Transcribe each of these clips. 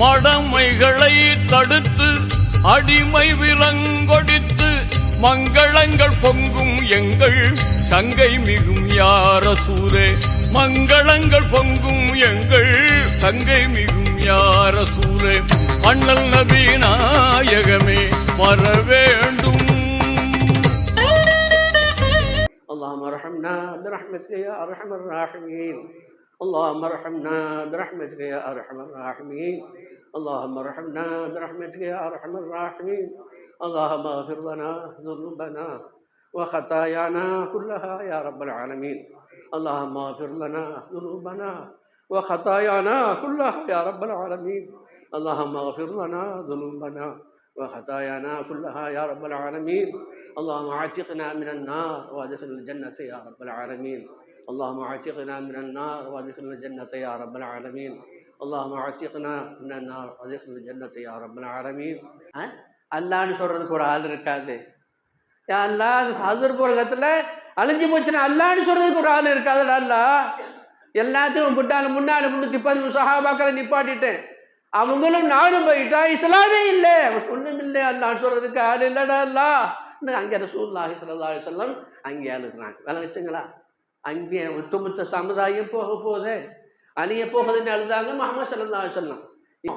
மடமைகளை தடுத்து அடிமை விலங்கொடித்து மங்களங்கள் பொங்கும் எங்கள் சங்கை மிகும் யார சூரே மங்களங்கள் பொங்கும் எங்கள் சங்கை மிகும் யார சூரே அண்ணல் நபி நாயகமே வர வேண்டும் اللهم ارحمنا برحمتك يا ارحم الراحمين اللهم ارحمنا برحمتك يا ارحم الراحمين اللهم ارحمنا برحمتك يا أرحم الراحمين. اللهم اغفر لنا ذنوبنا وخطايانا كلها يا رب العالمين. اللهم اغفر لنا ذنوبنا وخطايانا كلها يا رب العالمين. اللهم اغفر لنا ذنوبنا وخطايانا كلها يا رب العالمين. اللهم اعتقنا من النار وادخلنا الجنة يا رب العالمين. اللهم اعتقنا من النار وادخلنا الجنة يا رب العالمين. அல்லாஹ் அத்தியக்கனா என்னன்னா அதிகல் ஜன்னத்தை யார் ரப்பன ஆரம்பி அல்லான்னு சொல்கிறதுக்கு ஒரு ஆள் இருக்காது. அல்லா ஹசர் புரகத்தில் அழிஞ்சு போச்சுன்னா அல்லான்னு சொல்கிறதுக்கு ஒரு ஆள் இருக்காதுடா அல்லா எல்லாத்தையும் முட்டாலும் முன்னாலும் முன்னூற்றி பதிமூணு சகாபாக்களை நிப்பாட்டிட்டேன். அவங்களும் நானும் போயிட்டா இஸ்லாமே இல்லை. ஒன்றும் இல்லை. அல்லான்னு சொல்கிறதுக்கு ஆள் இல்லைடா அல்லா அங்கே ரசூல்லாஹி சல்லா சொல்லம் அங்கே இருக்கிறாங்க வேலை வச்சுங்களா? அங்கே ஒட்டுமொத்த சமுதாயம் போக போதே அழிய போகுதுன்னு அழுதாங்க மஹமது சல்லா அலைஹி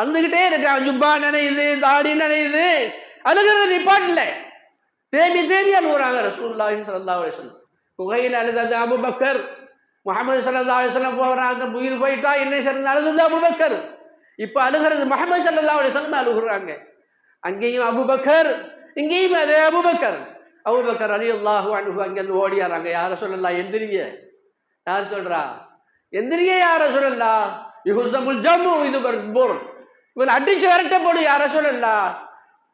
அழுதுகிட்டே இருக்கான் ஜுப்பா நினையுது தாடி நினையுது. அழுகிறது நிப்பாட்டில் தேடி தேடி அழுகுறாங்க ரசூல்லாஹி சல்லா அலைஹி குகையில் அழுதது அபுபக்கர். முகமது சல்லா அலைஹி போகிறாங்க உயிர் போயிட்டா என்ன சேர்ந்து அழுது அபுபக்கர். இப்போ அழுகிறது முகமது சல்லா அலைஹி அழுகுறாங்க. அங்கேயும் அபுபக்கர் இங்கேயும் அதே அபுபக்கர். அபுபக்கர் அலி அல்லாஹு அனுகு அங்கேருந்து ஓடியாராங்க. யாரை சொல்லலாம் எந்திரிங்க. யார் சொல்கிறா எந்திரிங்க யார சொல்லல்லா யுகுசமுல் ஜம்மு இது போர். இவன் அடிச்சு விரட்ட போடு யார சொல்லல்லா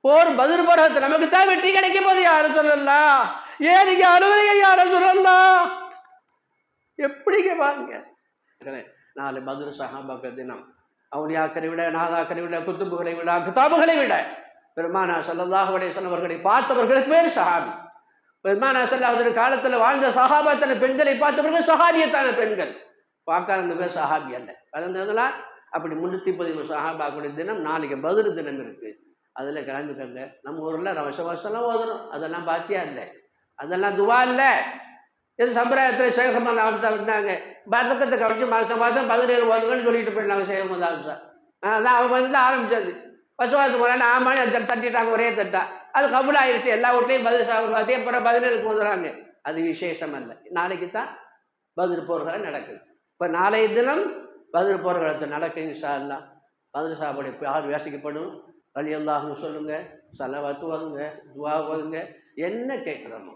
போர் பதில் போறது நமக்கு தான் வெற்றி கிடைக்க போது யார சொல்லல்லா ஏன் நீங்க அலுவலக யார சொல்லல்லா எப்படிங்க பாருங்க. நாலு பதில் சகாபாக்க தினம். அவுனியாக்களை விட நாதாக்களை விட குத்துபுகளை விட கிதாபுகளை விட. பெருமானா சல்லாஹ் அலைஹி அவர்களை பார்த்தவர்களுக்கு பேர் சஹாபி. பெருமானா சல்லாஹ் காலத்தில் வாழ்ந்த சஹாபாத்தன பெண்களை பார்த்தவர்கள் சஹாபியத்தான பெண்கள். பார்க்காத பேர் சஹாபி அல்ல. கலந்ததுங்களா அப்படி முன்னூற்றி பதிமூணு சஹாபாக்குடைய தினம் நாளைக்கு பதில் தினம் இருக்குது அதில் கலந்துக்கங்க. நம்ம ஊரில் வருஷ வருஷம்லாம் ஓதணும். அதெல்லாம் பாத்தியா இல்லை? அதெல்லாம் துவா இல்லை. இது சம்பிரதாயத்தில் சேகமந்த அம்சா விட்டாங்க பதக்கத்தை கவிச்சு மாதம் மாதம் பதினேழு ஓதுங்கன்னு சொல்லிட்டு போயிட்டாங்க சேகமந்த அம்சா அதான் அவங்க வந்து ஆரம்பிச்சது. பசுவாசம் போனால் ஆமான்னு அந்த தட்டிட்டாங்க ஒரே தட்டா. அது கபுல் ஆயிடுச்சு எல்லா வீட்லையும் பதில் சாப்பிடுவாங்க அப்புறம் பதினேழுக்கு வந்துடுறாங்க அது விசேஷம் அல்ல. நாளைக்கு தான் பதில் போர்கள் நடக்குது. இப்போ நாளைய தினம் பதில் போர்கள் நடக்கும் இன்ஷா எல்லாம் பதில் சாப்பாடு யார் வேசிக்கப்படும் வழி சொல்லுங்கள் சலவாத்து செலவாத்து ஓதுங்க துவா ஓதுங்க என்ன கேட்குறோமோ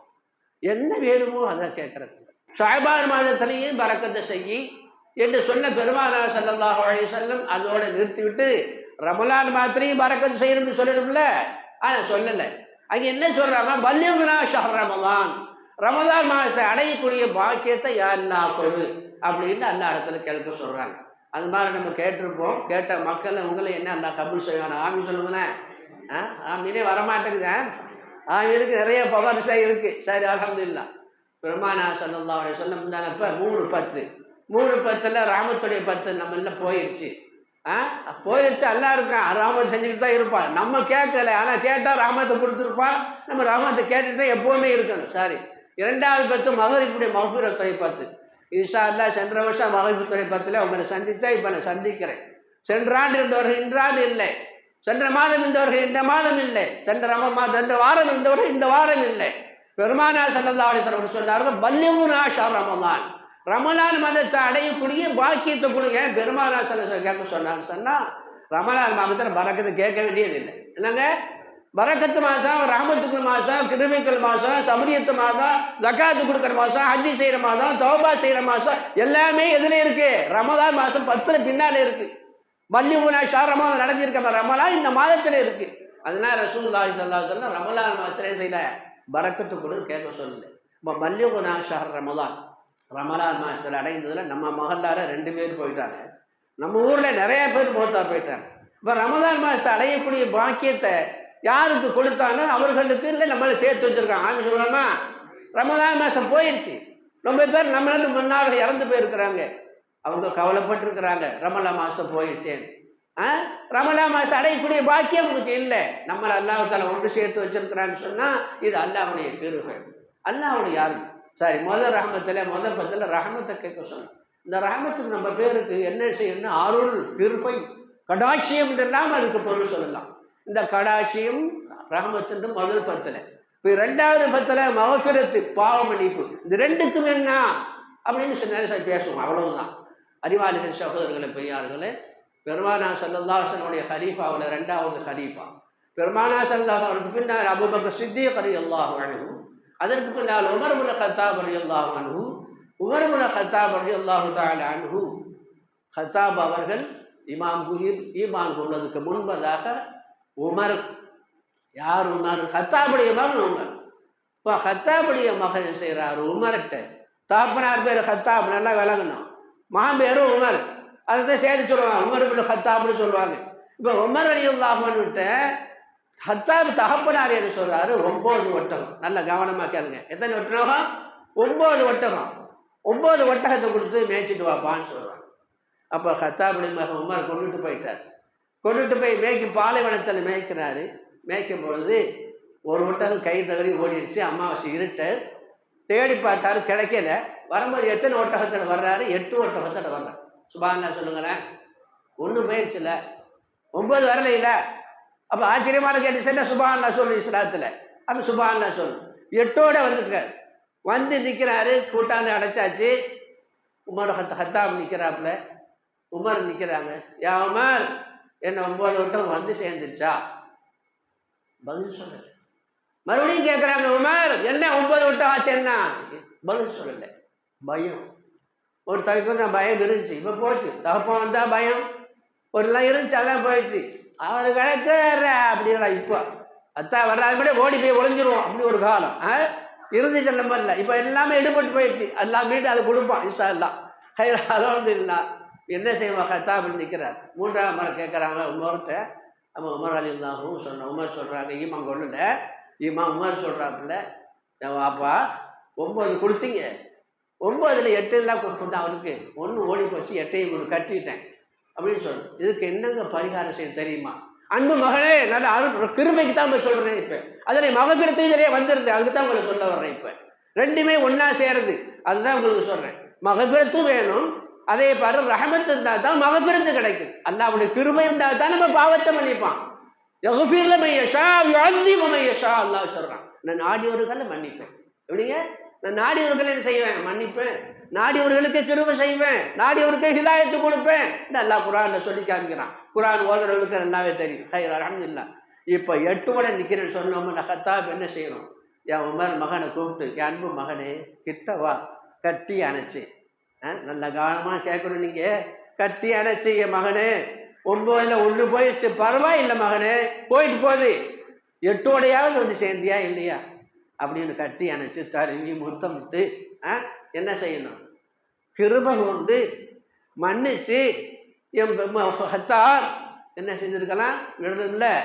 என்ன வேணுமோ அதை கேட்குறது. ஷாபான் மாதத்திலையும் பறக்கத்தை செய்யி என்று சொன்ன பெருமானா சல்லல்லாஹு அலைஹி செல்லும் அதோட நிறுத்திவிட்டு ரமலான் மாத்திரையும் பறக்கத்து செய்யணும்னு சொல்லணும்ல? ஆனால் சொல்லலை. அங்கே என்ன சொல்கிறாங்க பல்யுகுனா ஷஹர் ரமலான். ரமலான் மாதத்தை அடையக்கூடிய பாக்கியத்தை அல்லா கொடு அப்படின்னு அல்லா இடத்துல கேட்க சொல்கிறாங்க அது மாதிரி நம்ம கேட்டிருப்போம். கேட்ட மக்கள் உங்களை என்ன அந்த கபூல் செய்வாங்க? ஆமி சொல்லுங்களேன் ஆ? ஆமீனே வரமாட்டேங்குது. ஆ நிறைய பவர்ஸாக இருக்குது சரி அலமதுல்லா பெருமானா சல்லா அவரை சொல்ல இப்போ மூணு பத்து மூணு பத்தில் ராமத்துடைய பத்து நம்ம என்ன போயிடுச்சு ஆ? போயிடுச்சு எல்லாம் இருக்கான். ராமத்தை செஞ்சுக்கிட்டு தான் இருப்பான். நம்ம கேட்கல. ஆனால் கேட்டால் ராமத்தை கொடுத்துருப்பான் நம்ம ராமத்தை கேட்டுட்டு எப்போவுமே இருக்கணும். சாரி. இரண்டாவது பத்து மகரிப்புடைய மகபூரத்துறை பத்து. இன்ஷா அல்லா சென்ற வருஷம் மகரிப்புத்துறை பத்தில் உங்களை சந்தித்தா இப்போ நான் சந்திக்கிறேன். சென்ற ஆண்டு இருந்தவர்கள் இன்றாண்டு இல்லை. சென்ற மாதம் இருந்தவர்கள் இந்த மாதம் இல்லை. சென்ற ரம மாதம் சென்ற வாரம் இருந்தவர்கள் இந்த வாரம் இல்லை. பெருமானா சல்லல்லா அலிஸ்வரம் சொன்னார்கள் பல்லிவுனா ஷா ரமலான். ரமலான் மதத்தை அடையக்கூடிய பாக்கியத்தை கொடுங்க. பெருமானா சல்ல கேட்க சொன்னாங்க சொன்னா ரமலான் மாதத்தில் பறக்கிறது கேட்க வேண்டியது இல்லை. என்னங்க? வரக்கத்து மாதம் ரஹமத்துக்கு மாதம் கிருமிக்கல் மாதம் சமரியத்து மாதம் ஜக்காத்து கொடுக்குற மாதம் ஹஜ்ஜி செய்கிற மாதம் தௌபா செய்கிற மாதம் எல்லாமே எதில் இருக்குது ரமதான் மாதம் பத்துல பின்னால் இருக்குது பள்ளி ஊனா ஷாரமாக நடந்திருக்க. ரமலான் இந்த மாதத்தில் இருக்குது அதனால் ரசூல்லாஹி சல்லா சொல்ல ரமலான் மாதத்திலே செய்யல? வரக்கத்து கொடு கேட்க சொல்லல. இப்போ பள்ளி ஊனா ஷார் ரமலான் ரமலான் மாதத்தில் அடைந்ததில் நம்ம மகல்லார ரெண்டு பேர் போயிட்டாங்க. நம்ம ஊரில் நிறைய பேர் மோத்தா போயிட்டாங்க. இப்போ ரமலான் மாதத்தை அடையக்கூடிய பாக்கியத்தை யாருக்கு கொடுத்தானோ அவர்களுக்கு இல்லை நம்மளை சேர்த்து வச்சிருக்காங்க. ஆமி சொல்லலாமா ரமதான் மாதம் போயிடுச்சு ரொம்ப பேர் நம்மளது முன்னாள் இறந்து போயிருக்கிறாங்க. அவங்க கவலைப்பட்டிருக்கிறாங்க ரமலா மாதம் போயிடுச்சேன்னு ஆ? ரமலா மாதம் அடையக்கூடிய பாக்கியம் உங்களுக்கு இல்லை. நம்மளை அல்லாஹால ஒன்று சேர்த்து வச்சிருக்கிறான்னு சொன்னால் இது அல்லாவுடைய கிருபை. அல்லாவுடைய யாரு சாரி முதல் ரஹமத்தில் முதல் பத்தில் ரஹமத்தை கேட்க சொன்னோம் இந்த ரஹமத்துக்கு நம்ம பேருக்கு என்ன செய்யணும்னா அருள் பெருமை கடாட்சியம் என்றெல்லாம் அதுக்கு பொருள் சொல்லலாம். இந்த கடாட்சியும் ரஹமத்துன்ற முதல் பத்தில். இப்போ ரெண்டாவது பத்தில் மகசுரத்து பாவ மன்னிப்பு. இந்த ரெண்டுக்கும் என்ன? அப்படின்னு சில நேரம் பேசுவோம். அவ்வளவுதான். அறிவாளிகள் சகோதரர்களை பெரியார்களே பெருமானா சல்லாஹனுடைய ஹலீஃபாவில் ரெண்டாவது ஹலீஃபா. பெருமானா சல்லாஹ் அவருக்கு பின்னால் அபுபக்கர் சித்திய அலி அல்லாஹ் அணுகும் அதற்கு பின்னால் உமர் முல கத்தாப் அலி அல்லாஹ் அணுகு உமர் முல கத்தாப் அலி அல்லாஹு தால அணுகு கத்தாப் அவர்கள் இமாம் குயிர் ஈமான் கொண்டதுக்கு முன்பதாக உமர். யார் உமர்? ஹத்தாபுடைய மகன் உமர். இப்போ ஹத்தாபுடைய மகன் செய்கிறார் உமர்கிட்ட. தாப்பனார் பேர் ஹத்தாப் நல்லா விளங்கணும். மகன் பேரும் உமர். அதுதான் சேர்த்து சொல்லுவாங்க. உமர் பின் ஹத்தாப்னு சொல்லுவாங்க. இப்போ உமர் அலி விட்ட ஹத்தாப் தகப்பனார் என்று சொல்றாரு. ஒன்பது ஒட்டகம். நல்ல கவனமாக கேளுங்க. எத்தனை ஒட்டகம்? ஒன்பது ஒட்டகம். ஒன்பது ஒட்டகத்தை கொடுத்து மேய்ச்சிட்டு வாப்பான்னு சொல்கிறான் அப்போ ஹத்தாபுடைய மகன் உமர் கொண்டுட்டு போயிட்டார். கொண்டுட்டு போய் மேய்க்கும் பாலைவனத்தில் மேய்க்கிறாரு. மேய்க்கும் பொழுது ஒரு ஒட்டகம் கை தவறி ஓடிடுச்சு. அமாவாசை இருட்டு. தேடி பார்த்தாரு கிடைக்கல. வரும்போது எத்தனை ஒட்டகத்தில் வர்றாரு? எட்டு ஒட்டகத்தோட வர்றாரு. சுபாங்கா சொல்லுங்களேன். ஒன்றும் போயிடுச்சுல ஒம்பது வரலையில அப்போ ஆச்சரியமான கேட்டு சரி சுபாங்கா சொல்லு இஸ்லாத்தில்? அப்போ சுபாங்கா சொல்லு. எட்டோட வந்துருக்காரு. வந்து நிற்கிறாரு கூட்டாந்து அடைச்சாச்சு. உமர் ஹத்தாம் நிற்கிறாப்புல உமர் நிற்கிறாங்க யா உமர் என்ன ஒன்பது ஒட்டகம் வந்து சேர்ந்துருச்சா? பதில் சொல்லலை. மறுபடியும் கேட்குறாங்க உமர் என்ன ஒன்பது ஒட்டகம் ஆச்சு என்ன? பதில் சொல்லலை. பயம். ஒரு தவிர்க்கு கொஞ்சம் பயம் இருந்துச்சு. இப்போ போச்சு. தகப்பம் வந்தால் பயம். ஒருலாம் இருந்துச்சு அதெல்லாம் போயிடுச்சு. அவர் கிடக்குற அப்படின்னா இப்போ. அத்தா வர்றாது கூட ஓடி போய் ஒளிஞ்சிருவோம். அப்படி ஒரு காலம். ஆ? இருந்துச்சு அந்த மாதிரில இப்போ எல்லாமே எடுபட்டு போயிடுச்சு. எல்லாம் மீண்டும் அதை கொடுப்பான் இன்ஷா எல்லாம் அளவு இல்லை என்ன செய்வான் ஹத்தாபில் நிற்கிறார் மூன்றாம் மரம் கேட்குறாங்க உமர்கிட்ட. நம்ம உமர் அலி இல்லாமல் சொன்ன உமர் சொல்கிறாங்க ஈமான் கொண்டுல ஈமா உமர் சொல்கிறாப்புல அப்பா வாப்பா ஒம்பது கொடுத்தீங்க. ஒம்பதுல எட்டு எல்லாம் கொடுத்துட்டேன் அவருக்கு ஒன்று ஓடி போச்சு எட்டையும் கொண்டு கட்டிட்டேன். அப்படின்னு சொல்லு இதுக்கு என்னங்க பரிகாரம் செய்ய தெரியுமா? அன்பு மகளே நல்ல அருள் கிருமைக்கு தான் போய் சொல்கிறேன் இப்போ. அதில் மகபிரத்து இதிலே அதுக்கு தான் உங்களை சொல்ல வர்றேன் இப்போ. ரெண்டுமே ஒன்றா சேருது. அதுதான் உங்களுக்கு சொல்கிறேன் மகபிரத்தும் வேணும் அதே பாரு ரஹமத் இருந்தால் தான் மகப்பிறந்து கிடைக்கும். அல்லாவுடைய கிருமை இருந்தால் தான் நம்ம பாவத்தை மன்னிப்பான். யகுஃபீர்ல மையஷா யுஅذிபு மையஷா அல்லாஹ் சொல்றான். நான் நாடியவர்களை மன்னிப்பேன். எப்படிங்க? நான் நாடியவர்களை என்ன செய்வேன்? மன்னிப்பேன். நாடியவர்களுக்கு கிருபை செய்வேன். நாடியவருக்கு ஹிதாயத்து கொடுப்பேன். நல்லா குரான்ல சொல்லி காமிக்கிறான். குரான் ஓதுறவர்களுக்கு நல்லாவே தெரியும். ஹைர் அலமதுல்லா இப்போ எட்டோட நிற்கிறேன்னு சொன்னோம்னா ஹத்தாப் என்ன செய்யணும்? என் உமர் மகனை கூப்பிட்டு என் அன்பு மகனே கிட்டவா கட்டி அணைச்சு. நல்ல காலமாக கேட்கணும் நீங்கள் கட்டி அணைச்சி என் மகனே. ஒன்பதுல ஒன்று போயிடுச்சு. பரவாயில்லை மகனே. போயிட்டு போகுது. எட்டோடையாவது வந்து சேர்ந்தியா இல்லையா? அப்படின்னு கட்டி அணைச்சி தருவி முத்தமிட்டு ஆ என்ன செய்யணும்? கிருபை கொண்டு மன்னிச்சு என் பெ- ஹத்தார் என்ன செஞ்சிருக்கலாம்? எழுதுல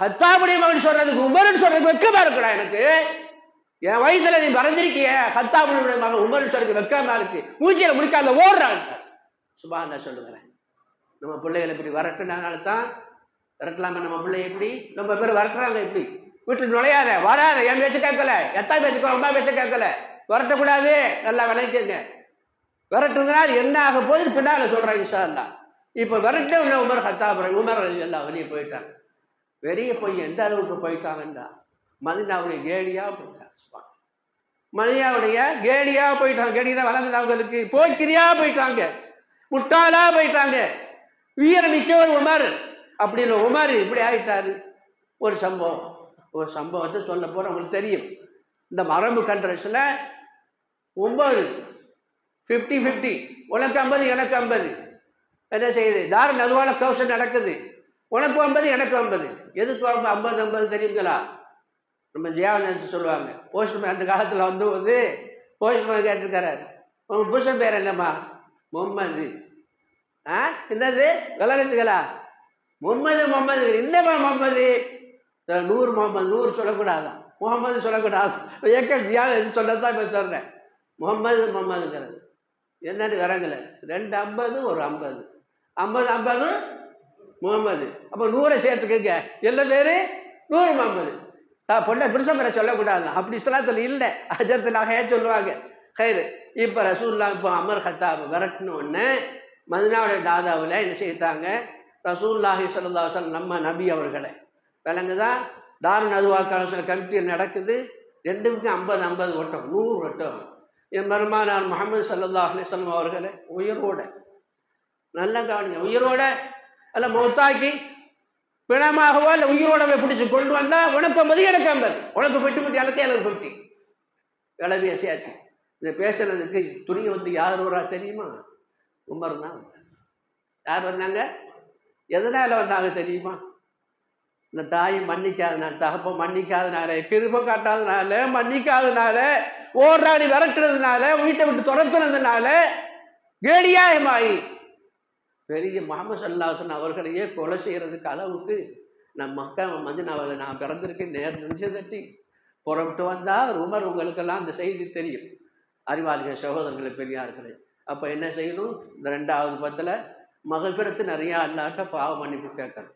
ஹத்தாபுடைய மகன் சொல்றதுக்கு உமர்னு சொல்றதுக்கு வெக்கமா இருக்கடா எனக்கு. என் வயசுல நீ மறந்திருக்கிய கத்தாபுடைய மகன் உமர் சொல்லுக்கு வெக்காம இருக்கு. மூச்சியில முடிக்காத ஓடுறாங்க. சுபாந்தா சொல்லுகிறேன் நம்ம பிள்ளைகளை இப்படி வரட்டுனால தான் விரட்டலாமா நம்ம பிள்ளை எப்படி? நம்ம பேர் வரட்டுறாங்க இப்படி. வீட்டில் நுழையாத வராத என் பேச்சு கேட்கல. எத்தா பேச்சு ரொம்ப பேச்சு கேட்கல. விரட்டக்கூடாது நல்லா விளைக்குங்க விரட்டுனால் என்ன ஆக போகுது பின்னால் சொல்கிறேன் இன்ஷா அல்லா இப்போ விரட்ட உடனே உமர் ஹத்தாபுரம் உமர் அலி எல்லாம் வெளியே போயிட்டாங்க வெளியே போய் எந்த அளவுக்கு போயிட்டாங்கன்னா மதினாவுடைய கேடியாக போயிட்டாங்க மதினாவுடைய கேடியாக போயிட்டாங்க கேடியாக தான் வளர்ந்தது அவங்களுக்கு போய்க்கிரியா போயிட்டாங்க. முட்டாளா போயிட்டாங்க. வீரமிக்க ஒரு உமர். அப்படின்னு உமர் இப்படி ஆயிட்டாரு. ஒரு சம்பவம். ஒரு சம்பவத்தை சொல்ல போகிற உங்களுக்கு தெரியும். இந்த மரபு கண்ட்ரஸில் ஒம்பது ஃபிஃப்டி ஃபிஃப்டி உனக்கு ஐம்பது எனக்கு ஐம்பது. என்ன செய்யுது? தார நதுவான கௌசல் நடக்குது. உனக்கு ஐம்பது எனக்கு ஐம்பது. எதுக்கு ஐம்பது? ஐம்பது ஐம்பது தெரியுங்களா? நம்ம ஜெயானந்த் சொல்லுவாங்க. போஸ்ட்மேன் அந்த காலத்தில் வந்து வந்து போஸ்ட்மேன் கேட்டிருக்காரு. உங்கள் புருஷன் பேர் என்னம்மா? முகம்மது ஆ? என்னது? விலகத்துகளா முகமது முகமது என்னம்மா முகமது நூறு முகமது நூறு சொல்லக்கூடாதான் முகம்மது சொல்லக்கூடாது? ஏக்க ஜியாத எது தான் இப்போ சொல்கிறேன் முகம்மது முகமதுங்கிறது என்னன்னு விரங்கலை ரெண்டு ஐம்பது ஒரு ஐம்பது. ஐம்பது ஐம்பது முகமது அப்போ நூறை சேர்த்துக்கங்க. எல்லா பேர்? நூறு முகமது பொண்ணை புருஷன் சொல்லக்கூடாது அப்படி இஸ்லாத்தில் இல்லை. அஜத்தில் நகையா சொல்லுவாங்க. கயிறு. இப்போ ரசூல்லா இப்போ அமர் ஹத்தாப் விரட்டின மதினாவுடைய தாதாவில் என்ன செய்தாங்க ரசூல்லாஹி சல்லா வஸல்லம் நம்ம நபி அவர்களை விளங்குதா? தாருன் அதுவா கமிட்டி நடக்குது. ரெண்டுக்கும் ஐம்பது ஐம்பது ஓட்டம் நூறு ஓட்டம். என் பெருமானார் முகமது சல்லா அலிஸ்லாம் அவர்களை உயிரோட நல்லா கவனிங்க உயிரோட அல்ல மௌத்தாக்கி பிணமாகவோ இல்லை உயிரோடவே பிடிச்சி கொண்டு வந்தால் உனக்கு ஐம்பது எனக்கு ஐம்பது உனக்கு பெட்டு பெட்டி எனக்கு எனக்கு பெட்டி வேலை பேசியாச்சு இதை பேசுறதுக்கு துணி வந்து யார் வரா தெரியுமா? உமர் தான். யார் வந்தாங்க? எதனால் வந்தாங்க தெரியுமா? இந்த தாய் மன்னிக்காதனால தகப்பம் மன்னிக்காதனால கிருபம் காட்டாதனால மன்னிக்காதனால ஓடுறாடி விரட்டுறதுனால வீட்டை விட்டு துரத்துனதுனால கேடியாயமாயி பெரிய முகமது சல்லாசன் அவர்களையே கொலை செய்கிறதுக்கு அளவுக்கு நம் மக்கள் வந்து நான் பிறந்திருக்கேன் நேர் நெஞ்சு தட்டி புறப்பட்டு வந்தால் உமர் உங்களுக்கெல்லாம் அந்த செய்தி தெரியும். அறிவாளிகள் சகோதரர்களை பெரியார்களே. அப்போ என்ன செய்யணும்? இந்த ரெண்டாவது பத்தில் மகபிரத்து நிறையா அல்லாட்ட பாவம் மன்னிப்பு கேட்கணும்.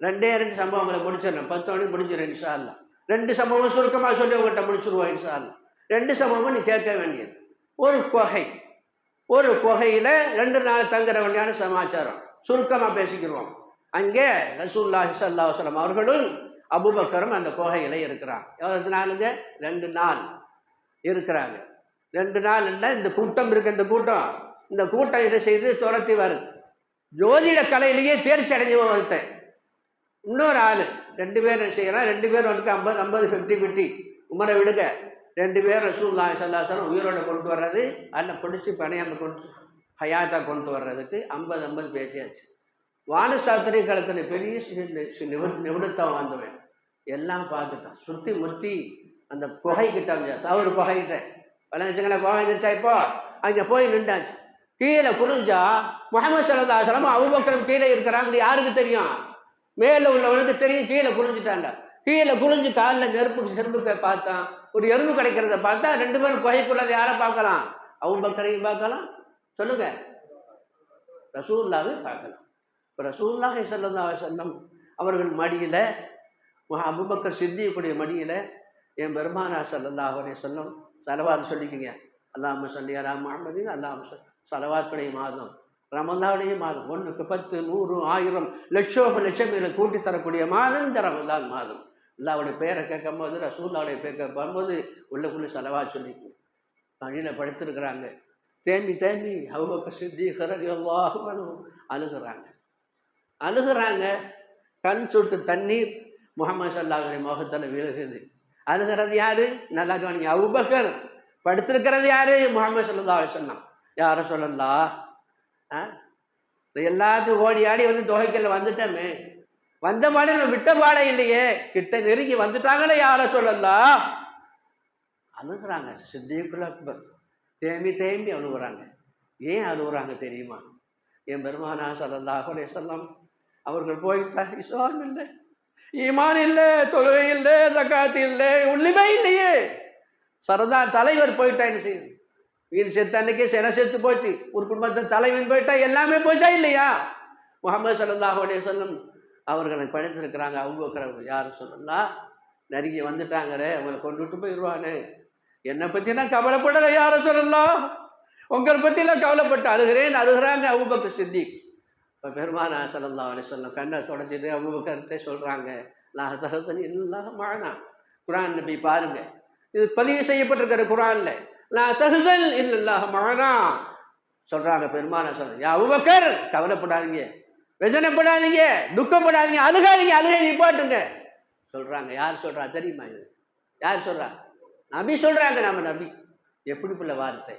ரெண்டே ரெண்டு சம்பவங்களை முடிச்சிடணும். பத்து மணி முடிஞ்சிடும் இன்ஷா அல்லா ரெண்டு சம்பவம் சுருக்கமாக சொல்லி உங்கள்கிட்ட முடிச்சிருவோம் இன்ஷா அல்லா ரெண்டு சம்பவம் நீ கேட்க வேண்டியது. ஒரு கொகை. ஒரு குகையில் ரெண்டு நாள் தங்குற வேண்டியான சமாச்சாரம். சுருக்கமாக பேசிக்கிறோம் அங்கே ரசூல்லாஹி சல்லாஹலம் அவர்களும் அபுபக்கரும் அந்த குகையில் இருக்கிறான் எவ்வளவு நாளுங்க? ரெண்டு நாள் இருக்கிறாங்க. ரெண்டு நாள் இல்லை இந்த கூட்டம் இருக்கு இந்த கூட்டம். இந்த கூட்டம் இதை செய்து? துரத்தி வருது. ஜோதிட கலையிலேயே தேர்ச்சி அடைஞ்சவன் ஒருத்தன். இன்னொரு ஆள். ரெண்டு பேர் செய்கிறான் ரெண்டு பேர் வந்து ஐம்பது ஐம்பது ஃபிஃப்டி ஃபிஃப்டி உமரை விடுங்க. ரெண்டு பேர் ரசூல்லா சல்லாசலம் உயிரோட கொண்டு வர்றது அதில் பிடிச்சி பணையாம கொண்டு ஹயாத்தாக கொண்டு வர்றதுக்கு ஐம்பது ஐம்பது பேசியாச்சு. வானசாஸ்திரி காலத்தில் பெரிய நிபுணத்தம் சி- வந்தவன். எல்லாம் பார்த்துட்டான். சுற்றி முத்தி அந்த குகை கிட்ட அவர் குகைகிட்ட. வளர்ந்துச்சுங்களா குகை இருந்துச்சா இப்போ? அங்கே போய் நின்றாச்சு. கீழே குனிஞ்சா முகமது சல்லாசலம் அவுபக்கரம் கீழே இருக்கிறாங்க யாருக்கு தெரியும்? மேலே உள்ளவனுக்கு தெரியும் கீழே குனிஞ்சிட்டாங்க. கீழே குளிஞ்சு காலில் நெருப்பு செரும்பு பார்த்தான் ஒரு எறும்பு கிடைக்கிறத பார்த்தா ரெண்டு பேரும் குகைக்குள்ளதை யாரை பார்க்கலாம்? அவங்க பக்கரையும் பார்க்கலாம். சொல்லுங்க. ரசூல்லாவே பார்க்கலாம். இப்போ ரசூல்லாஹி சல்லா செல்லம் அவர்கள் மடியில் அபுபக்கர் சித்தியக்கூடிய மடியில் என் பெருமானா சல்லல்லாஹ் அலைஹி சொல்லம் சலவாத் சொல்லிக்கிங்க. அல்லாம சொல்லி அலாம் முஹம்மது அல்லாம சலவாத்துடைய மாதம். ரமல்லாவுடைய மாதம் ஒன்றுக்கு பத்து நூறு ஆயிரம் லட்சோப லட்சம் இதில் கூட்டி தரக்கூடிய மாதம் இந்த ரமல்லான் மாதம். அல்லாவுடைய பேரை கேட்கும் போது ரசூல்லாவுடைய பேர் கேட்கும்போது உள்ளக்குள்ளே செலவாக சொல்லி பணியில் படுத்திருக்கிறாங்க. தேம்பி தேம்பி அவங்க சித்தி எவ்வளோ அழுகிறாங்க அழுகிறாங்க. அழுகுறாங்க. கண் சுட்டு தண்ணீர் முகமது சல்லாவுடைய முகத்தில் விழுகுது. அழுகிறது யாரு? நல்லா கவனிங்க. அவுபக்கர் படுத்திருக்கிறது யாரு? முகமது சல்லா சொன்னான் யார சொல்லலா ஆ? எல்லாத்துக்கும் ஓடி ஆடி வந்து தொகைக்கல்ல வந்துட்டோமே. வந்த மாதிரி நம்ம விட்ட பாட இல்லையே. கிட்ட நெருங்கி வந்துட்டாங்களே யார சொல்லலாம் அழுகுறாங்க. சித்திக்குள் அக்பர் தேம்பி தேம்பி அழுகுறாங்க. ஏன் அழுகுறாங்க தெரியுமா? என் பெருமானா சல்லல்லாஹு அலைஹி சொல்லலாம் அவர்கள் போயிட்டா இஸ்லாம் இல்லை. ஈமான் இல்லை தொழுகை இல்லை ஜக்காத் இல்லை ஒன்றுமே இல்லையே. சரதா தலைவர் போயிட்டா என்ன செய்யுது வீடு செத்து அன்னைக்கே சில செத்து போச்சு. ஒரு குடும்பத்தின் தலைவன் போயிட்டா எல்லாமே போச்சா இல்லையா? முகமது சல்லாஹூ அலைஹி அவர்களை படைத்திருக்கிறாங்க. அவங்க யார் சொல்லலாம் நெருங்கி வந்துட்டாங்களே அவங்களை கொண்டுட்டு போயிடுவானே. என்னை பற்றி நான் கவலைப்படலை யார சொல்லலாம் உங்களை பற்றிலாம் கவலைப்பட்டு அழுகிறேன் அழுகிறாங்க அபுபக்கர் சித்திக். இப்போ பெருமானா சல்லா அலி சொல்லம் கண்ணை தொடச்சிட்டு அபுபக்கர்கிட்ட சொல்கிறாங்க நான் தகத்தனி இல்லாத மானா குரான் நபி பாருங்க. இது பதிவு செய்யப்பட்டிருக்கிற குரானில். நான் தகுதல் இல்லாத மகனா சொல்கிறாங்க பெருமான சொல்ல யா அபுபக்கர் கவலைப்படாதீங்க. வெஜனப்படாதீங்க துக்கப்படாதீங்க அழுகாதீங்க அழுகை நிப்பாட்டுங்க. சொல்கிறாங்க யார் சொல்கிறா தெரியுமா இது? யார் சொல்கிறா நபி சொல்கிறாங்க நம்ம நபி. எப்படி பிள்ளை வார்த்தை?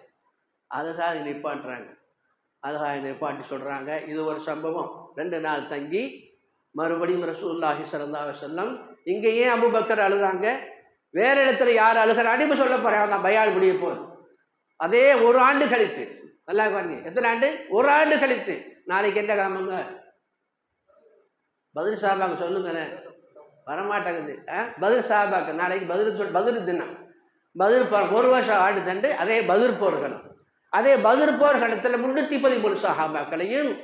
அழகாக நிப்பாட்டுறாங்க. அழகாக நிப்பாட்டி சொல்கிறாங்க இது ஒரு சம்பவம். ரெண்டு நாள் தங்கி மறுபடியும் ரசூல்லாஹி ஸல்லல்லாஹு செல்லம் இங்கேயே இங்கே ஏன் அபுபக்கர் அழுதாங்க. வேற இடத்துல யார் அழுகிறான்னு அடிமை சொல்ல நான் பயால் முடிய போது அதே ஒரு ஆண்டு கழித்து. நல்லா பாருங்க எத்தனை ஆண்டு? ஒரு ஆண்டு கழித்து. நாளைக்கு என்ன கிளம்புங்க பதில் சாபாக்கு சொல்லுங்களேன். வரமாட்டேங்குது. ஆ? பதில் சாபாக்கு நாளைக்கு பதில் சொல் பதில் தினம். பதில் ஒரு வருஷம் ஆண்டு தண்டு அதே பதில் போர்களும் அதே பதில் போர்க்களத்தில் முன்னூற்றி பதிமூணு சஹாபாக்களையும்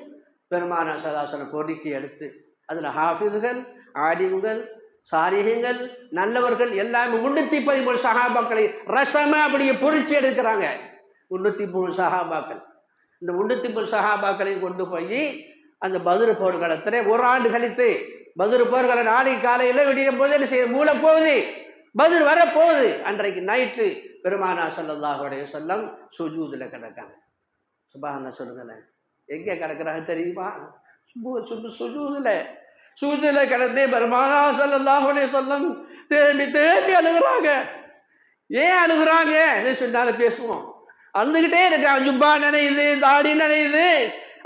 பெருமானா சதாசன பொறுக்கி எடுத்து அதில் ஹாஃபிதுகள் ஆடிவுகள் சாரிகங்கள் நல்லவர்கள் எல்லாமே முன்னூத்தி பதிமூணு சகாபாக்களை ரசமா அப்படியே பொறிச்சு எடுக்கிறாங்க. முன்னூத்தி மூணு சகாபாக்கள். இந்த முன்னூத்தி மூணு சகாபாக்களையும் கொண்டு போய் அந்த பதிரு போர்க்களத்தில் ஒரு ஆண்டு கழித்து பதிரு போர்க்கள நாளைக்கு காலையில் விடியும் போது என்ன செய்ய மூல போகுது. பதில் வரப்போகுது. அன்றைக்கு நைட்டு பெருமானா சல்லாஹுடைய சொல்லம் சுஜூதில் கிடக்காங்க. சுபான சொல்லுங்களேன். எங்கே கிடக்குறாங்க தெரியுமா? சுபு சுஜூதில். சூழ்நிலை கிடந்தே பெருமானா ஸல்லல்லாஹு சொல்லம் வஸல்லம் தேம்பி தேம்பி அழுகுறாங்க. ஏன் அழுகுறாங்க? சொன்னாலும் பேசுவோம். அழுதுகிட்டே இருக்கான் ஜுப்பா நினையுது தாடி நினையுது.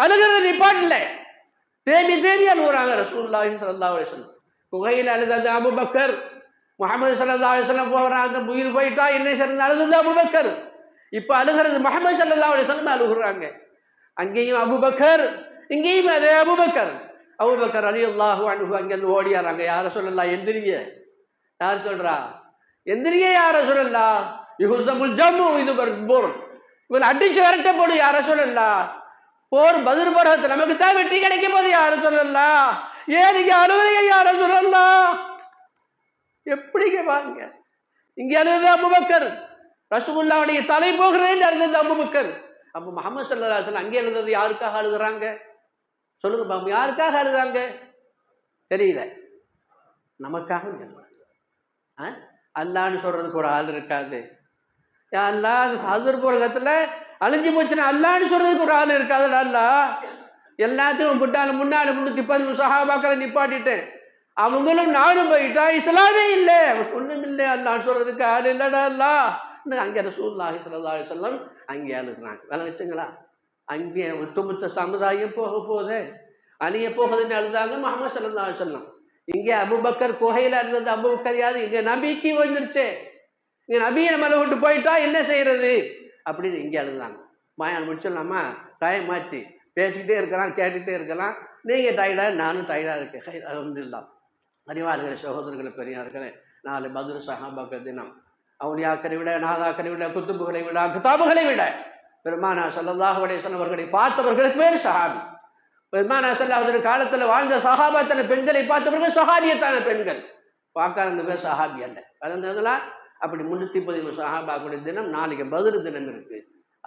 அழுகிறது நிப்பாட்டில். தேம்பி தேம்பி அழுகுறாங்க ரசூல்லாஹி சல்லா அலிஸ்லம் வஸல்லம். குகையில் அழுதது அபூபக்கர். முகமது சல்லா அலிஸ்லம் போகிறாங்க உயிர் போயிட்டா என்ன சிறந்த அழுதது அபூபக்கர். இப்போ அழுகிறது முகமது சல்லா அலிஸ்லம் அழுகுறாங்க. அங்கேயும் அபூபக்கர் இங்கேயும் அதே அபூபக்கர். அபூபக்கர் அலி அல்லாஹு அன்ஹு அங்கேருந்து ஓடியாராங்க யார சொல்லலாம் எந்திரிங்க. யார் சொல்றா? எந்திரிங்க யார சொல்லலாம் யுஹுசமுல் ஜம்மு இது போர். இவன் அடிச்சு விரட்ட போடு யார சொல்லலாம் போர் பதில் பருவத்தில் நமக்கு தான் வெற்றி கிடைக்கும் போது யார சொல்லலாம் ஏன் நீங்க அழுவலைங்க யார சொல்லலாம் எப்படிங்க பாருங்க இங்க அழுது அபுபக்கர் ரசகுல்லாவுடைய தலை போகிறேன் அழுது அபுபக்கர் அப்போ முகமது சல்லாஹன் அங்கே எழுந்தது யாருக்காக அழுகுறாங்க? சொல்லுங்க பாம்பு யாருக்காக அழுதாங்க? தெரியல. நமக்காக ஆ? அல்லான்னு சொல்றதுக்கு ஒரு ஆள் இருக்காது. யா ஹசர் அழிஞ்சு போச்சுன்னா அல்லான்னு சொல்றதுக்கு ஒரு ஆள் இருக்காதுடா அல்லா எல்லாத்தையும் புட்டாலும் முன்னாலும் முன்னூத்தி பதினஞ்சு சகாபாக்களை நிப்பாட்டிட்டேன். அவங்களும் நானும் போயிட்டா இஸ்லாமே இல்லை. ஒன்றும் இல்லை. அல்லான்னு சொல்றதுக்கு ஆள் இல்லடா அல்லா. அங்கே ரசூல்லாஹி ஸல்லல்லாஹு சொல்லம் அங்கே ஆளுக்குறாங்க வேலை வச்சுங்களா? அங்கே ஒட்டுமொத்த சமுதாயம் போக போகுது. அணிய போகுதுன்னு அழுதாங்க முகமது சல்லா சொல்லலாம் இங்கே அபுபக்கர் குகையில் இருந்தது அபுபக்கர் யாரு? இங்கே நபிக்கு வந்துருச்சு இங்கே நபியை மேலே விட்டு போயிட்டா என்ன செய்யறது? அப்படின்னு இங்கே அழுதாங்க மாயான் முடிச்சிடலாமா டைம் ஆச்சு. பேசிக்கிட்டே இருக்கலாம் கேட்டுக்கிட்டே இருக்கலாம். நீங்கள் டயர்டாக நானும் டயர்டாக இருக்கேன். அலமதுல்லா அறிவாளிகளை சகோதரர்களை பெரியார்களே நாலு மதுரை சஹாபாக்கள் தினம். அவுளியாக்களை விட நாதாக்களை விட குத்துபுகளை விட கிதாபுகளை விட பெருமானா ஸல்லல்லாஹு அலேசன் அவர்களை பார்த்தவர்களுக்கு பேர் சஹாபி. பெருமானா ஸல்லல்லாஹு காலத்தில் வாழ்ந்த சஹாபாத்தான பெண்களை பார்த்தவர்கள் சஹாபியத்தான பெண்கள். பார்க்காதவங்க பேர் சஹாபி அல்ல. கலந்தவங்களா அப்படி முன்னூற்றி பதிமூணு சஹாபாக்குடைய தினம் நாளைக்கு பதில் தினம் இருக்கு.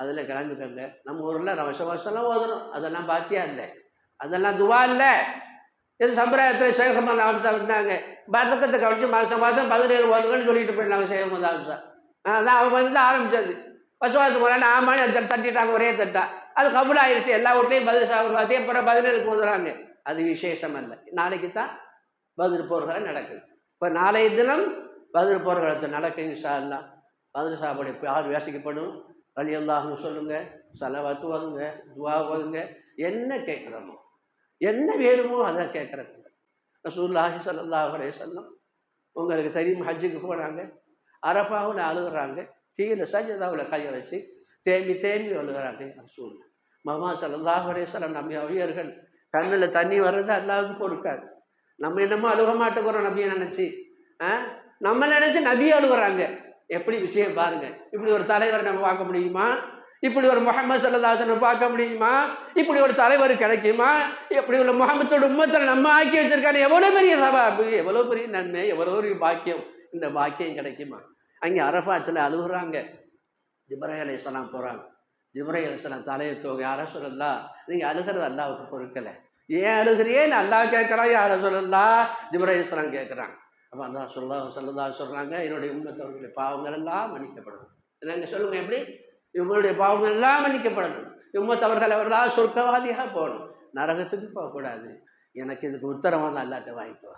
அதில் கலந்துக்கங்க. நம்ம ஊரில் ரவச வருஷம்லாம் ஓதணும். அதெல்லாம் பாத்தியா இல்லை? அதெல்லாம் துவா இல்லை. இது சம்பிரதாயத்தில் சேகமன் ஆம்சா இருந்தாங்க. பதக்கத்தை கழிச்சு மாதம் மாதம் பதினேழு ஓதுங்கன்னு சொல்லிட்டு போயிருந்தாங்க சேகமன் ஆம்சா அதான் அவங்க வந்து ஆரம்பிச்சது. பசுவாசு போனால் ஆமான்னு அந்த தட்டிட்டாங்க ஒரே தட்டா. அது கபுல் ஆயிடுச்சு எல்லா வீட்லையும் பதில் சாப்பிட அப்புறம் பதினேழுக்கு வந்துடுறாங்க அது விசேஷம் அல்ல. நாளைக்கு தான் பதில் போர்கள் நடக்குது. இப்போ நாளைய தினம் பதில் போர்க்களத்தில் நடக்கும் இன்ஷா அல்லா பதில் சாப்பாடு யார் வேசிக்கப்படும் வழி சொல்லுங்கள் சொல்லுங்க செலவாத்து ஓதுங்க துவா ஓதுங்க. என்ன கேட்குறோமோ என்ன வேணுமோ அதை கேட்குறது. ரசூல்லாஹி ஸல்லல்லாஹு அலைஹி வஸல்லம் உங்களுக்கு தெரியும் ஹஜ்ஜுக்கு போகிறாங்க அரப்பாவும் அழுகுறாங்க. கீழே சஜிதாவில் கையை வச்சு தேம்பி தேம்பி அழுகுறாங்க ரசூல் மமா ஸல்லல்லாஹு அலைஹி வஸல்லம் நம்ம அவியர்கள் கண்ணில் தண்ணி வர்றது அல்லாவுக்கு பொறுக்காது நம்ம என்னமோ அழுக மாட்டேங்கிறோம் நபியை நினச்சி ஆ நம்ம நினச்சி நபியை அழுகுறாங்க எப்படி விஷயம் பாருங்க இப்படி ஒரு தலைவர் நம்ம பார்க்க முடியுமா இப்படி ஒரு முகமது சல்லதாசனை பார்க்க முடியுமா இப்படி ஒரு தலைவர் கிடைக்குமா இப்படி ஒரு முகமத்தோட உம்மத்தில் நம்ம ஆக்கி வச்சிருக்காங்க எவ்வளோ பெரிய சபா எவ்வளோ பெரிய நன்மை எவ்வளோ பெரிய பாக்கியம் இந்த பாக்கியம் கிடைக்குமா அங்கே அரபாத்தில் அழுகுறாங்க. ஜிப்ரை போகிறாங்க ஜிப்ரை அலிஸ்லாம் தலையை தூங்க யார நீங்கள் அழுகிறது அல்லாவுக்கு பொறுக்கலை. ஏன் அழுகிறியேன்னு அல்லாஹ் கேட்குறான் யார சொல்லலாம் ஜிப்ரை அலிஸ்லாம் கேட்குறாங்க. அப்போ அதான் சொல்ல சொல்லதா சொல்கிறாங்க என்னுடைய உண்மத்தவர்களுடைய பாவங்கள் எல்லாம் மன்னிக்கப்படணும் என்னங்க சொல்லுங்கள் எப்படி? இவங்களுடைய பாவங்கள் எல்லாம் மன்னிக்கப்படணும் உம்மத்தவர்கள் அவர்களாக சொர்க்கவாதியாக போகணும். நரகத்துக்கு போகக்கூடாது. எனக்கு இதுக்கு உத்தரவாதம் அல்லாட்ட வாங்கிக்குவா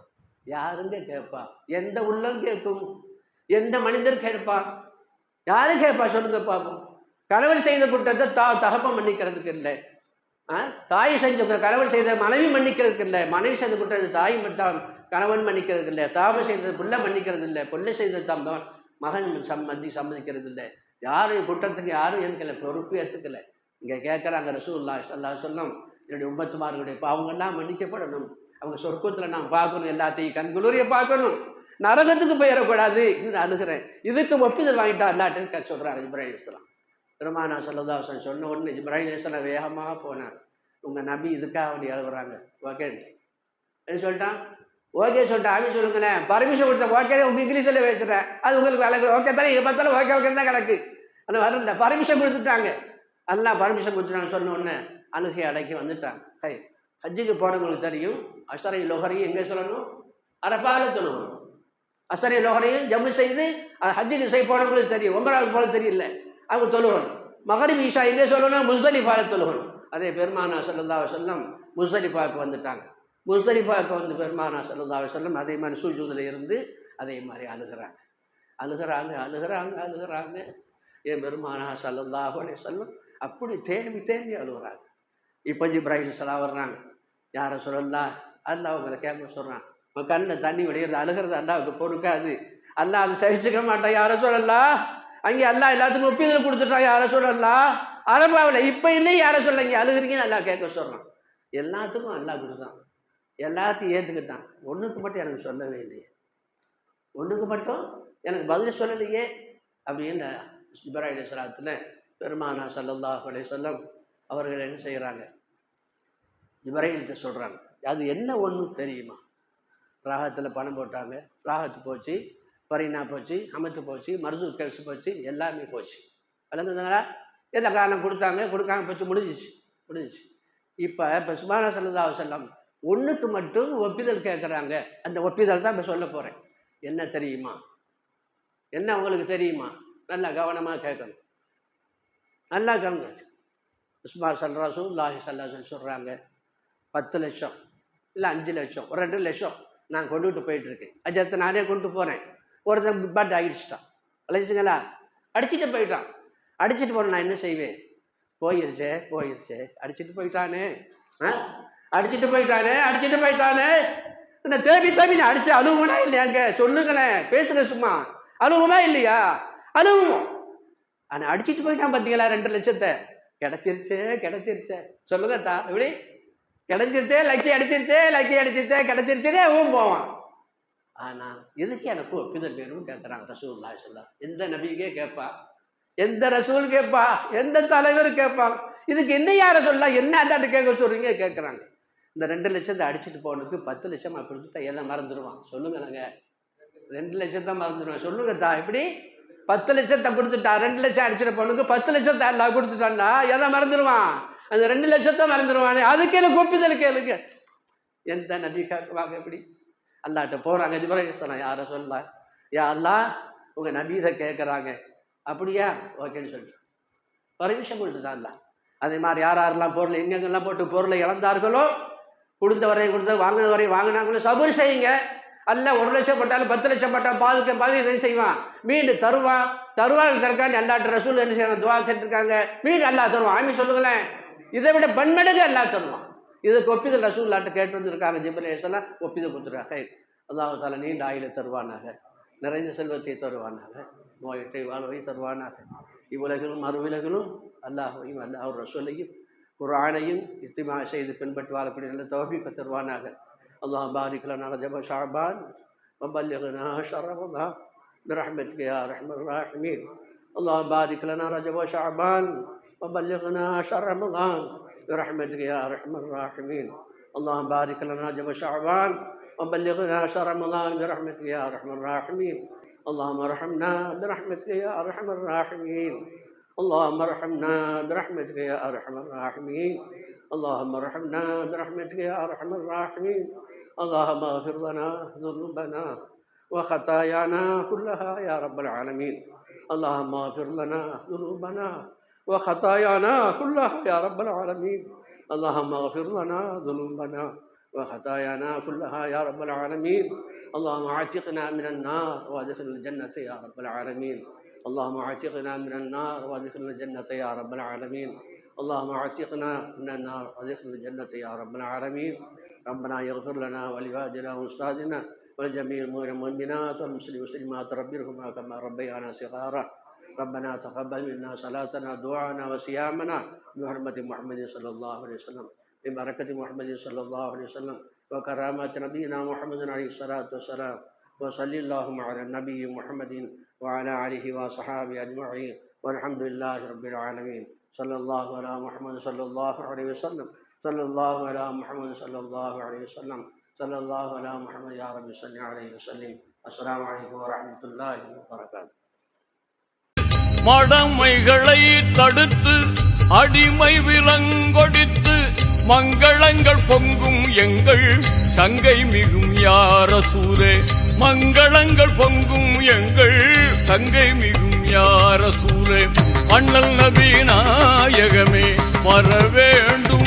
யாருங்க கேட்பா? எந்த உள்ளம் கேட்கும்? எந்த மனிதர் கேட்பா? யாரு கேட்பா? சொல்லுங்க பாப்போம். கணவன் செய்த குற்றத்தை தா தகப்பம் மன்னிக்கிறதுக்கு இல்லை. ஆ? தாய் செஞ்ச கு- கணவன் செய்த மனைவி மன்னிக்கிறதுக்கு இல்லை. மனைவி செய்த குற்றத்தை தாய் மட்டும் கணவன் மன்னிக்கிறது இல்லை. தாம செய்தது புள்ள மன்னிக்கிறது இல்லை. புள்ள செய்தது தம் மகன் சம்மதி சம்மதிக்கிறது இல்லை. யாரும் குற்றத்துக்கு யாரும் ஏற்கல பொறுப்பு ஏற்றுக்கல இங்கே கேட்குறாங்க ரசூல்லா சல்லா சொல்லம் என்னுடைய உம்பத்துமார்களுடைய பாவங்கள்லாம் மன்னிக்கப்படணும். அவங்க சொர்க்கத்தில் நாம் பார்க்கணும். எல்லாத்தையும் கண்குளிரிய பார்க்கணும். நரகத்துக்கு போயிடக்கூடாது இது அணுகிறேன். இதுக்கு ஒப்புதல் வாங்கிட்டா அல்லாட்டு சொல்கிறாங்க இப்ராஹிம் இஸ்லாம் பெருமானா சல்லதாசன் சொன்ன உடனே இப்ராஹிம் இஸ்லாம் வேகமாக போனார். உங்கள் நபி இதுக்காக அப்படி எழுதுறாங்க ஓகே என்ன சொல்லிட்டான்? ஓகே சொல்லிட்டு. அவன் சொல்லுங்களேன். பர்மிஷன் கொடுத்த ஓகே உங்கள் இங்கிலீஷில் பேசுகிறேன் அது உங்களுக்கு விளக்கு ஓகே தானே இது பார்த்தாலும் ஓகே ஓகே தான் கணக்கு. அது வரல. பர்மிஷன் கொடுத்துட்டாங்க. அதெல்லாம் பர்மிஷன் கொடுத்துட்டாங்க சொன்ன உடனே அழுகை அடக்கி வந்துட்டாங்க. ஹை ஹஜ்ஜுக்கு போனவங்களுக்கு தெரியும். அசரை லொஹரையும் எங்கே சொல்லணும்? அரப்பாவில் சொல்லணும். அசரை லோகனையும் ஜம்மு செய்து அது ஹஜ்ஜுக்கு செய்ய போனவங்களுக்கு தெரியும் ஒன்பதாவது போல தெரியல. அவங்க தொழுகணும். மகரிப் ஈஷா எங்கே சொல்லணும்? முஸ்தலிஃபால தொழுகணும். அதே பெருமானா சல்லா செல்லம் முஸ்தலிஃபாவுக்கு வந்துட்டாங்க. முஸ்தலிஃபாவுக்கு வந்து பெருமானா சல்லா செல்லம் அதே மாதிரி சூஜூதில் இருந்து அதே மாதிரி அழுகிறாங்க. அழுகிறாங்க அழுகிறாங்க அழுகிறாங்க. என் பெருமானா சல்லல்லாஹு செல்லம் அப்படி தேம்பி தேம்பி அழுகுறாங்க. இப்போ இப்ராஹிம் சலா வர்றாங்க. யாரை சொல்லலாம் அல்ல அவங்களை கேட்க சொல்கிறான் உன் கண்ணில் தண்ணி வடிகிறது அழுகிறது அல்லாவுக்கு பொறுக்காது. அல்லா அதை சகிச்சுக்க மாட்டான். யாரை சொல்லலாம் அங்கே அல்லா எல்லாத்துக்கும் ஒப்பீதல் கொடுத்துட்டான். யாரை சொல்லலாம் அரபாவில் இப்போ இன்னும் யாரை சொல்ல இங்கே அழுகிறீங்கன்னு நல்லா கேட்க சொல்கிறான் எல்லாத்துக்கும் அல்லா கொடுத்தான். எல்லாத்தையும் ஏற்றுக்கிட்டான் ஒன்றுக்கு மட்டும் எனக்கு சொல்லவே இல்லையே. ஒன்றுக்கு மட்டும் எனக்கு பதில் சொல்லலையே அப்படின்னு இப்ராஹிம் அலைஹிஸ்ஸலாத்துல பெருமானா சல்லல்லா அலே சொல்லம் அவர்கள் என்ன செய்கிறாங்க இப்ராஹிம்கிட்ட சொல்கிறாங்க அது என்ன ஒன்று தெரியுமா? ராகத்தில் பணம் போட்டாங்க. ராகத்து போச்சு பரீனா போச்சு அமத்து போச்சு மருது கெல்ஸ் போச்சு எல்லாமே போச்சு. விளங்குதுங்களா எந்த காரணம் கொடுத்தாங்க கொடுக்காம போச்சு முடிஞ்சிச்சு முடிஞ்சிச்சு. இப்போ இப்போ சுபானா சல்லா செல்லம் ஒன்றுக்கு மட்டும் ஒப்பிதல் கேட்குறாங்க அந்த ஒப்பிதல் தான் இப்போ சொல்ல போகிறேன் என்ன தெரியுமா? என்ன உங்களுக்கு தெரியுமா? நல்லா கவனமாக கேட்கணும் நல்லா கவனம் உஸ்மான் சல்ராசும் லாஹி சல்லாசன் சொல்கிறாங்க பத்து லட்சம் இல்லை அஞ்சு லட்சம் ஒரு ரெண்டு லட்சம். நான் கொண்டுகிட்டு போயிட்டுருக்கேன். அஜத்தை நானே கொண்டு போகிறேன் ஒருத்தன் பிட்பாட் ஆகிடுச்சிட்டான் அழைச்சிங்களா அடிச்சுட்டு போயிட்டான். அடிச்சுட்டு போன நான் என்ன செய்வேன்? போயிருச்சே போயிருச்சே. அடிச்சுட்டு போயிட்டானே. ஆ? அடிச்சுட்டு போயிட்டானே அடிச்சுட்டு போயிட்டானே. என்ன தேவி தேவி நான் அடிச்சு அழுவுனா இல்லையாங்க? சொல்லுங்களேன். பேசுங்க சும்மா. அழுவுமா இல்லையா? அழுவும். ஆனால் அடிச்சுட்டு போயிட்டான் பார்த்தீங்களா ரெண்டு லட்சத்தை. கிடைச்சிருச்சே கிடைச்சிருச்சே. சொல்லுங்க தா எப்படி? கிடைச்சிருச்சே லக்கி அடிச்சிருச்சே லக்கி அடிச்சிருச்சே கிடைச்சிருச்சே ஊன் போவான். ஆனா எதுக்கு எனக்கு ஒப்புதல் வேணும்னு கேட்குறாங்க ரசூல்லா சொல்லலாம் எந்த நபிக்கே கேட்பா எந்த ரசூல் கேட்பா எந்த தலைவர் கேட்பான் இதுக்கு என்ன யார சொல்லலாம் என்ன அந்தாட்டு கேட்க சொல்றீங்க? கேட்குறாங்க இந்த ரெண்டு லட்சத்தை அடிச்சுட்டு போனதுக்கு பத்து லட்சமா கொடுத்துட்டா எல்லாம் மறந்துடுவான் சொல்லுங்களேங்க ரெண்டு லட்சத்தான் மறந்துடுவான் சொல்லுங்க தா எப்படி? பத்து லட்சத்தை கொடுத்துட்டா ரெண்டு லட்சம் அடிச்சுட்டு போனதுக்கு பத்து லட்சத்தை எல்லாம் கொடுத்துட்டான்னா எதை மறந்துடுவான் அந்த ரெண்டு லட்சத்தை மறந்துடுவானே அதுக்கு என்ன கூப்பிதல் கேளுங்க எந்த நபி கேட்குவாங்க எப்படி அல்லாட்ட போகிறாங்க ஜிப்ராஹிம் சொன்னா யாரை சொல்லலாம் யா அல்லா உங்க நபீதை கேட்குறாங்க அப்படியா? ஓகேன்னு சொல்லிட்டு பர்மிஷன் கொடுத்துட்டான் அல்லா அதே மாதிரி யார் யாரெல்லாம் பொருளை எங்கெங்கெல்லாம் போட்டு பொருளை இழந்தார்களோ கொடுத்த வரையும் கொடுத்த வாங்கின வரையும் வாங்கினாங்களோ சபர் செய்யுங்க. அல்ல ஒரு லட்சம் போட்டாலும் பத்து லட்சம் போட்டாலும் பாதுக்க பாதி என்ன செய்வான். மீண்டும் தருவான். தருவான் தற்காண்டி அல்லாட்ட ரசூல் என்ன செய்வாங்க துவா கேட்டிருக்காங்க. மீண்டும் அல்லா தருவான் ஆமி சொல்லுங்களேன். இதை விட பன்மடங்கு அல்லா தருவான் இதுக்கு ஒப்பிதல் ரசூல்லாட்ட கேட்டு வந்திருக்காங்க ஜிப்ரேசெல்லாம் ஒப்பிதல் கொடுத்துருக்காங்க அல்லாஹ் தால நீண்ட ஆயில தருவானாக நிறைந்த செல்வத்தை தருவானாக நோயத்தை வாழ்வை தருவானாக இவ்வுலகிலும் மறுவிலகிலும் அல்லாஹையும் அல்லாஹ் ரசூலையும் குரானையும் இத்திமா செய்து பின்பற்றி வாழக்கூடிய நல்ல தோபிக்க தருவானாக அல்லாஹ் பாரிக் லனா ரஜப ஷாபான் وبلغنا شهر رمضان برحمتك يا ارحم الراحمين اللهم بارك لنا رجب وشعبان وبلغنا شهر رمضان. برحمتك يا ارحم الراحمين. اللهم بارك لنا رجب وشعبان وبلغنا شهر رمضان برحمتك يا ارحم الراحمين. اللهم ارحمنا برحمتك يا ارحم الراحمين. اللهم ارحمنا برحمتك يا ارحم الراحمين. اللهم ارحمنا برحمتك يا ارحم الراحمين. اللهم اغفر لنا ذنوبنا وخطايانا كلها يا رب العالمين. اللهم اغفر لنا ذنوبنا وخطايانا كلها يا رب العالمين. اللهم اغفر لنا ذنوبنا وخطايانا كلها يا رب العالمين. اللهم اعتقنا من النار وادخلنا الجنة يا رب العالمين. اللهم اعتقنا من النار وادخلنا الجنة يا رب العالمين. اللهم اعتقنا من النار وادخلنا الجنة يا رب العالمين. ربنا يغفر لنا ولوالدنا واستاذنا ولجميع المؤمنات والمسلمين والمسلمات. رب ارحمهما كما ربيانا صغارا. ربنا تقبل منا صلاتنا دعانا وصيامنا. بحرمة محمد صلى الله عليه وسلم. ببركة محمد صلى الله عليه وسلم. وكرامة نبينا محمد عليه الصلاة والسلام. وصلى اللهم على النبي محمد وعلى آله وصحابه أجمعين. والحمد لله رب العالمين. صلى الله على محمد صلى الله عليه وسلم. صلى الله على محمد صلى الله عليه وسلم. صلى الله على محمد يا رب صل عليه وسلم. السلام عليكم ورحمة الله وبركاته. மடமைகளை தடுத்து அடிமை விலங்கொடித்து மங்களங்கள் பொங்கும் எங்கள் தங்கை மிகும் யார சூரே? மங்களங்கள் பொங்கும் எங்கள் தங்கை மிகும் யார சூரே? அண்ணல் நபி நாயகமே வர வேண்டும்